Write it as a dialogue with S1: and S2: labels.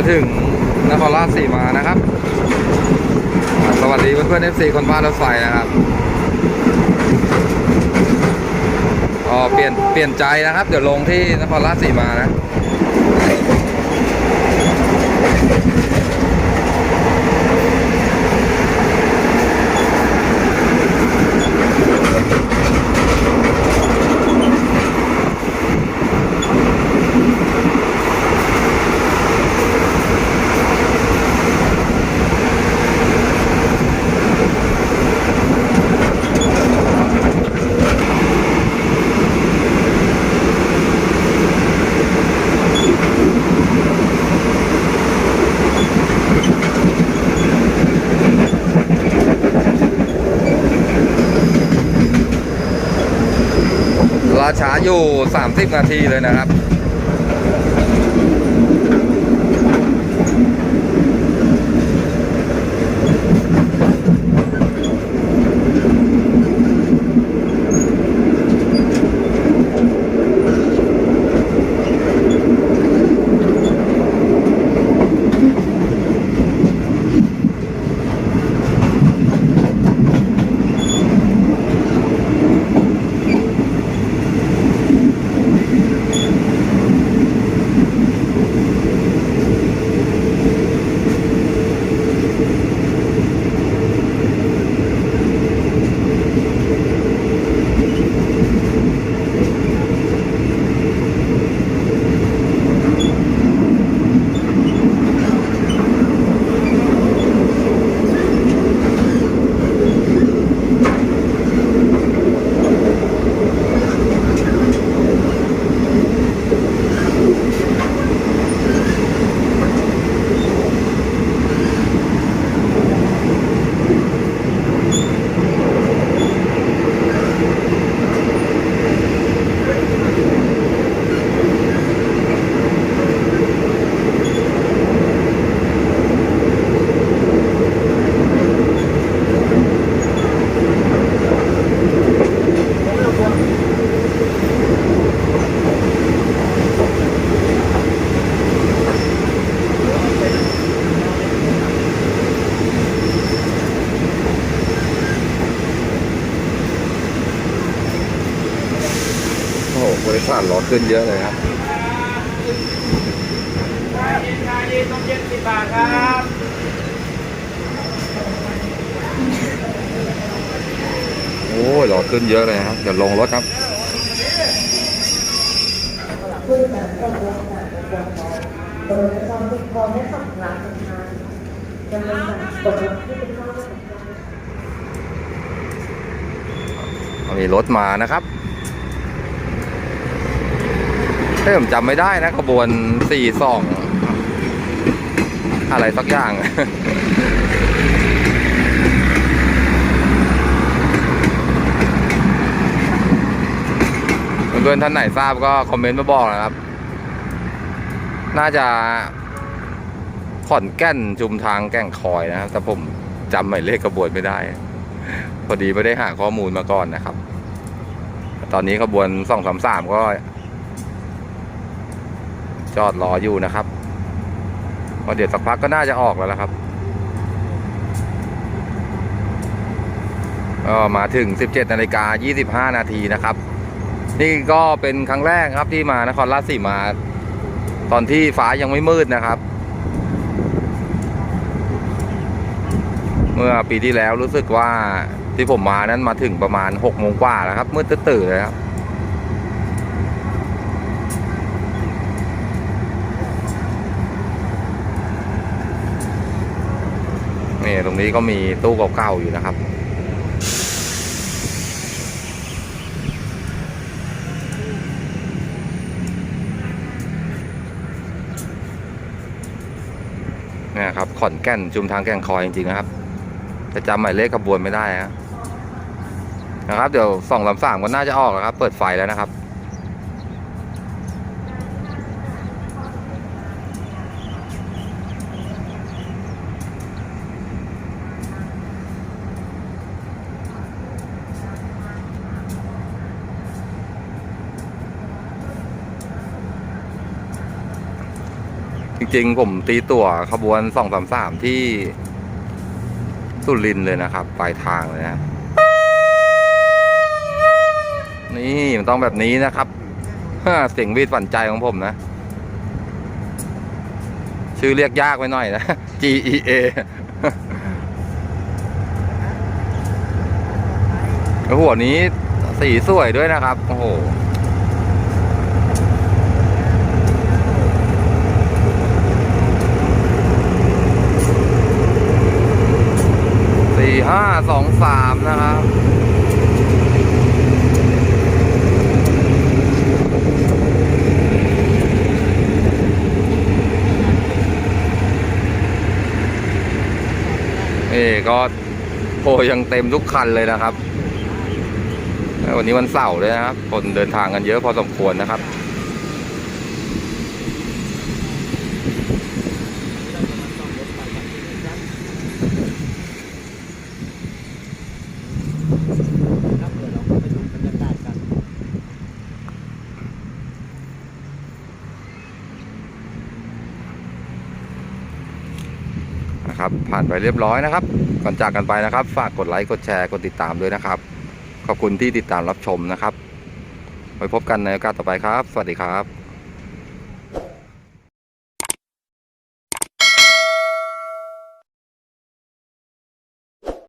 S1: จะถึงนครราชสีมานะครับ สวัสดีเพื่อนๆ FC คนบ้านรถไฟนะครับอ๋อเปลี่ยนเปลี่ยนใจนะครับ เดี๋ยวลงที่นครราชสีมานะ ช้าอยู่ 30 นาทีเลยนะครับ โอ้โหบริษัทรถขึ้นเยอะเลยครับ
S2: ชาเย็นชาเย็นต้องเย็นสิบบาทครับ
S1: โอ้ยรถขึ้นเยอะเลยนะครับเดี๋ยวลงรถครับ
S3: โดยความที่พอไม่ขับหลังทางจะเป็นแบบตกที่เป็นข้าว
S1: มีรถมานะครับ เฮ้ยผมจำไม่ได้นะขบวนสี่สองอะไรสักอย่างเพื่อนๆท่านไหนทราบก็คอมเมนต์มาบอกนะครับ น่าจะขอนแก่นจุมทางแก่งคอยนะครับ แต่ผมจำหมายเลขขบวนไม่ได้ พอดีไม่ได้หาข้อมูลมาก่อนนะครับ ตอนนี้ขบวนสองสามสามก็ จอดรออยู่นะครับพอเดี๋ยวสักพักก็น่าจะออกแล้วละครับก็มาถึง 17นาฬิกา25 นาทีนะครับ นี่ก็เป็นครั้งแรกครับที่มานครราชสีมา ตอนที่ฟ้ายังไม่มืดนะครับ เมื่อปีที่แล้วรู้สึกว่าที่ผมมานั้นมาถึงประมาณ6โมงกว่าแล้วครับมืดตื่นเลยครับ นี่ตรงนี้ก็มีตู้เก่าๆอยู่นะครับนี่ครับขอนแก่นจุมทางแก่งคอยจริงๆนะครับ จะจำหมายเลขขบวนไม่ได้ฮะนะครับ เดี๋ยวสองลำสามก็น่าจะออกแล้วครับ เปิดไฟแล้วนะครับ จริงๆ ผมตีตั๋วขบวนสองสามสามที่สุรินเลยนะครับ ปลายทางเลยนะ นี่มันต้องแบบนี้นะครับเสียงวีดฝันใจของผมนะ ชื่อเรียกยากไปหน่อยนะ G E A หัวนี้สีสวยด้วยนะครับ โอ้โห สี่ ห้าสองสามนะครับนี่ก็โพยังเต็มทุกคันเลยนะครับ วันนี้วันเสาร์เลยนะครับ คนเดินทางกันเยอะพอสมควรนะครับ
S2: ครับเดี๋ยวเราก็ไปดูบรรยากาศกัน
S1: นะครับ ผ่านไปเรียบร้อยนะครับ ก่อนจากกันไปนะครับ ฝากกดไลค์กดแชร์กดติดตามด้วยนะครับ ขอบคุณที่ติดตามรับชมนะครับไว้พบกันในโอกาสต่อไปครับ สวัสดีครับ